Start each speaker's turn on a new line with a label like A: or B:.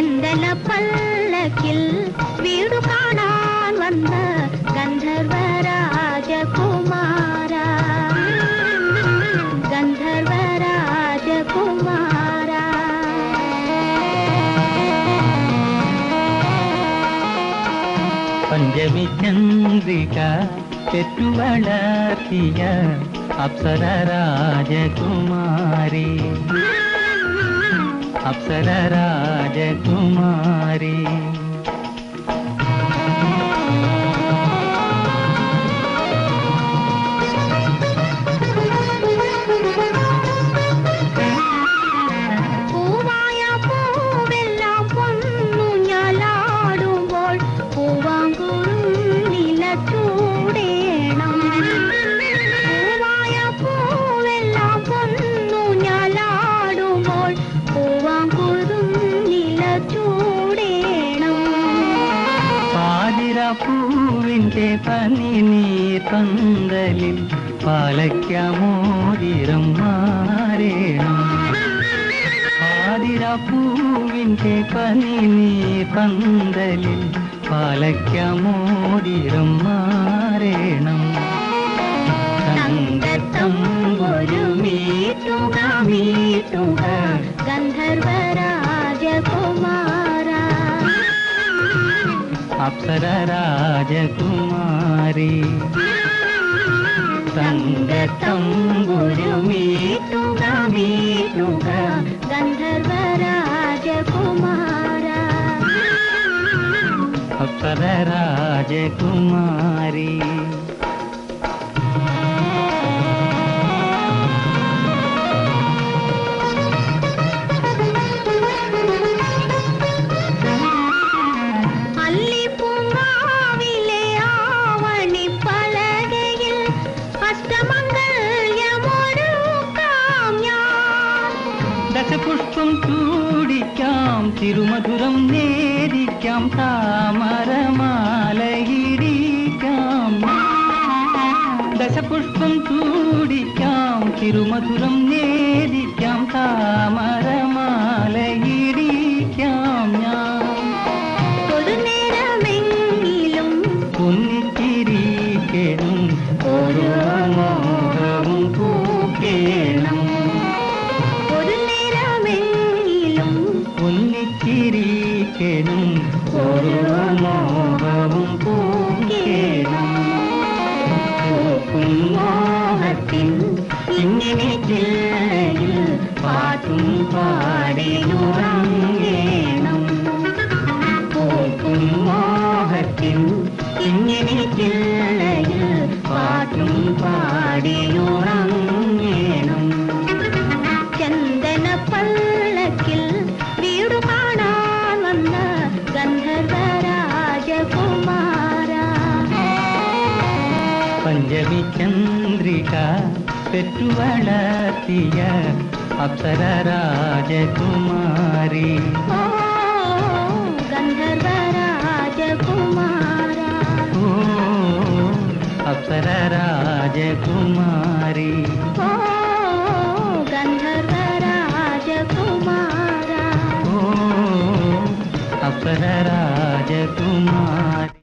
A: செந்தல பல்லக்கில் வீடு காணான் வந்த கந்தர்வராஜ குமாரா கந்தர்வராஜ குமாரா
B: பஞ்சமி சந்திரிகா பெற்று வளர்த்திய அப்சர अप्सरा राजकुमारी പൂവിന്റെ പനി നീ പന്തലിൽ പാലയ്ക്കാമോതിരം മാറേണം. ആതിര പൂവിന്റെ പനി നീ പന്തലിൽ പാലയ്ക്കാമോതിരം മാറേണം. തങ്കത്തം
A: ഒരു മീറ്റുക ഗന്ധർവ
B: അപ്സര രാജകുമാരി.
A: തങ്കത്തമ്പുരു മീട്ടുക മീട്ടുക ഗന്ധർവ രാജകുമാര.
B: അപ്സര രാജകുമാരി. ചൂടിക്കാം തിരുമധുരം നേരിക്കാം താമരമാലയിടിക്കാം. ദശപുഷ്പം ചൂടിക്കാം തിരുമധുരം നേരിക്കാം താമരമാലയിടിക്കാം. ഞാൻ ഒന്നിച്ചിരിക്കണം ഓരോ பூக்கேனும் ஒரு
A: மோகமும் பூக்கேனும் பூக்கும் மோகத்தின் இங்கினில் பாட்டும் பாடினுறங்க
B: पंचमी चंद्रिका पेटुवड़तिया अप्सरा राजकुमारी
A: गंधर्व राजकुमारा
B: ओ अप्सरा राजकुमारी
A: गंधर्व राजकुमारा
B: ओ अप्सरा राजकुमारी